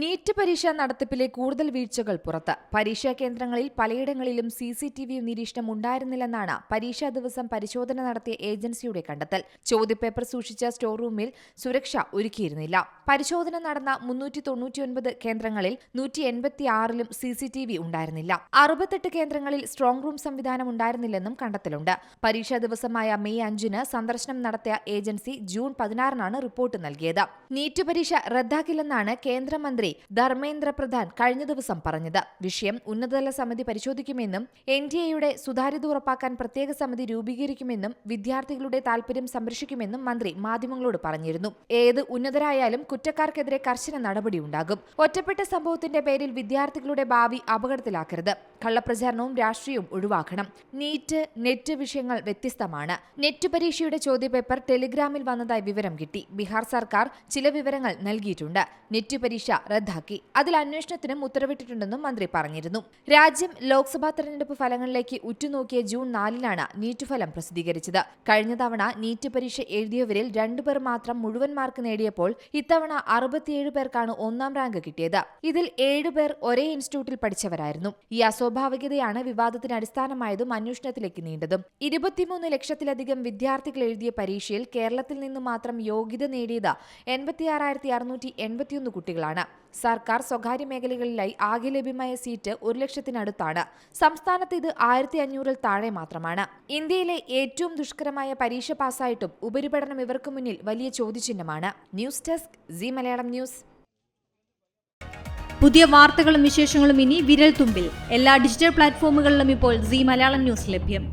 NEET പരീക്ഷ നടത്തിപ്പിലെ കൂടുതൽ വീഴ്ചകൾ പുറത്ത്. പരീക്ഷാ കേന്ദ്രങ്ങളിൽ പലയിടങ്ങളിലും സി സി ടി വി നിരീക്ഷണം ഉണ്ടായിരുന്നില്ലെന്നാണ് പരീക്ഷാ ദിവസം പരിശോധന നടത്തിയ ഏജൻസിയുടെ കണ്ടെത്തൽ. ചോദ്യപേപ്പർ സൂക്ഷിച്ച സ്റ്റോർ റൂമിൽ സുരക്ഷ ഒരുക്കിയിരുന്നില്ല. പരിശോധന നടന്ന മുന്നൂറ്റി തൊണ്ണൂറ്റിയൊൻപത് കേന്ദ്രങ്ങളിൽ നൂറ്റി എൺപത്തി ആറിലും സി സി ടി വി ഉണ്ടായിരുന്നില്ല. അറുപത്തെട്ട് കേന്ദ്രങ്ങളിൽ സ്ട്രോങ് റൂം സംവിധാനം ഉണ്ടായിരുന്നില്ലെന്നും കണ്ടെത്തലുണ്ട്. പരീക്ഷാ ദിവസമായ മെയ് അഞ്ചിന് സന്ദർശനം നടത്തിയ ഏജൻസി ജൂൺ പതിനാറിനാണ് റിപ്പോർട്ട് നൽകിയത്. നീറ്റ് പരീക്ഷ റദ്ദാക്കില്ലെന്നാണ് കേന്ദ്രമന്ത്രി ധർമ്മേന്ദ്ര പ്രധാൻ കഴിഞ്ഞ ദിവസം പറഞ്ഞത് വിഷയം ഉന്നതതല സമിതി പരിശോധിക്കുമെന്നും എൻ ഡി എയുടെ സുതാര്യത ഉറപ്പാക്കാൻ പ്രത്യേക സമിതി രൂപീകരിക്കുമെന്നും വിദ്യാർത്ഥികളുടെ താൽപര്യം സംരക്ഷിക്കുമെന്നും മന്ത്രി മാധ്യമങ്ങളോട് പറഞ്ഞിരുന്നു. ഏത് ഉന്നതരായാലും കുറ്റക്കാർക്കെതിരെ കർശന നടപടി ഉണ്ടാകും. ഒറ്റപ്പെട്ട സംഭവത്തിന്റെ പേരിൽ വിദ്യാർത്ഥികളുടെ ഭാവി അപകടത്തിലാക്കരുത്. കള്ളപ്രചാരണവും രാഷ്ട്രീയവും ഒഴിവാക്കണം. നീറ്റ് നെറ്റ് വിഷയങ്ങൾ വ്യത്യസ്തമാണ്. നെറ്റ് പരീക്ഷയുടെ ചോദ്യപേപ്പർ ടെലിഗ്രാമിൽ വന്നതായി വിവരം കിട്ടി. ബീഹാർ സർക്കാർ ചില വിവരങ്ങൾ നൽകിയിട്ടുണ്ട്. നെറ്റ് പരീക്ഷ റദ്ദാക്കി. അതിൽ അന്വേഷണത്തിനും ഉത്തരവിട്ടിട്ടുണ്ടെന്നും മന്ത്രി പറഞ്ഞിരുന്നു. രാജ്യം ലോക്സഭാ തെരഞ്ഞെടുപ്പ് ഫലങ്ങളിലേക്ക് ഉറ്റുനോക്കിയ ജൂൺ നാലിനാണ് നീറ്റ് ഫലം പ്രസിദ്ധീകരിച്ചത്. കഴിഞ്ഞ തവണ നീറ്റ് പരീക്ഷ എഴുതിയവരിൽ രണ്ടുപേർ മാത്രം മുഴുവൻ മാർക്ക് നേടിയപ്പോൾ ഇത്തവണ അറുപത്തിയേഴ് പേർക്കാണ് ഒന്നാം റാങ്ക് കിട്ടിയത്. ഇതിൽ ഏഴുപേർ ഒരേ ഇൻസ്റ്റിറ്റ്യൂട്ടിൽ പഠിച്ചവരായിരുന്നു. ഈ അസ്വാഭാവികതയാണ് വിവാദത്തിന് അടിസ്ഥാനമായതും അന്വേഷണത്തിലേക്ക് നീണ്ടതും. ഇരുപത്തിമൂന്ന് ലക്ഷത്തിലധികം വിദ്യാർത്ഥികൾ എഴുതിയ പരീക്ഷയിൽ കേരളത്തിൽ നിന്ന് മാത്രം യോഗ്യത നേടിയത് എൺപത്തിയാറായിരത്തി അറുന്നൂറ്റി എൺപത്തിയൊന്ന് കുട്ടികളാണ്. സർക്കാർ സ്വകാര്യ മേഖലകളിലായി ആകെ ലഭ്യമായ സീറ്റ് ഒരു ലക്ഷത്തിനടുത്താണ്. സംസ്ഥാനത്ത് ഇത് ആയിരത്തി അഞ്ഞൂറിൽ താഴെ മാത്രമാണ്. ഇന്ത്യയിലെ ഏറ്റവും ദുഷ്കരമായ പരീക്ഷ പാസ്സായിട്ടും ഉപരിപഠനം ഇവർക്ക് മുന്നിൽ വലിയ ചോദ്യചിഹ്നമാണ്. News desk Zee Malayalam news. പുതിയ വാർത്തകളും വിശേഷങ്ങളും ഇനി വിരൽ തുമ്പിൽ എല്ലാ ഡിജിറ്റൽ പ്ലാറ്റ്ഫോമുകളിലും ഇപ്പോൾ സി മലയാളം ന്യൂസ് ലഭ്യം.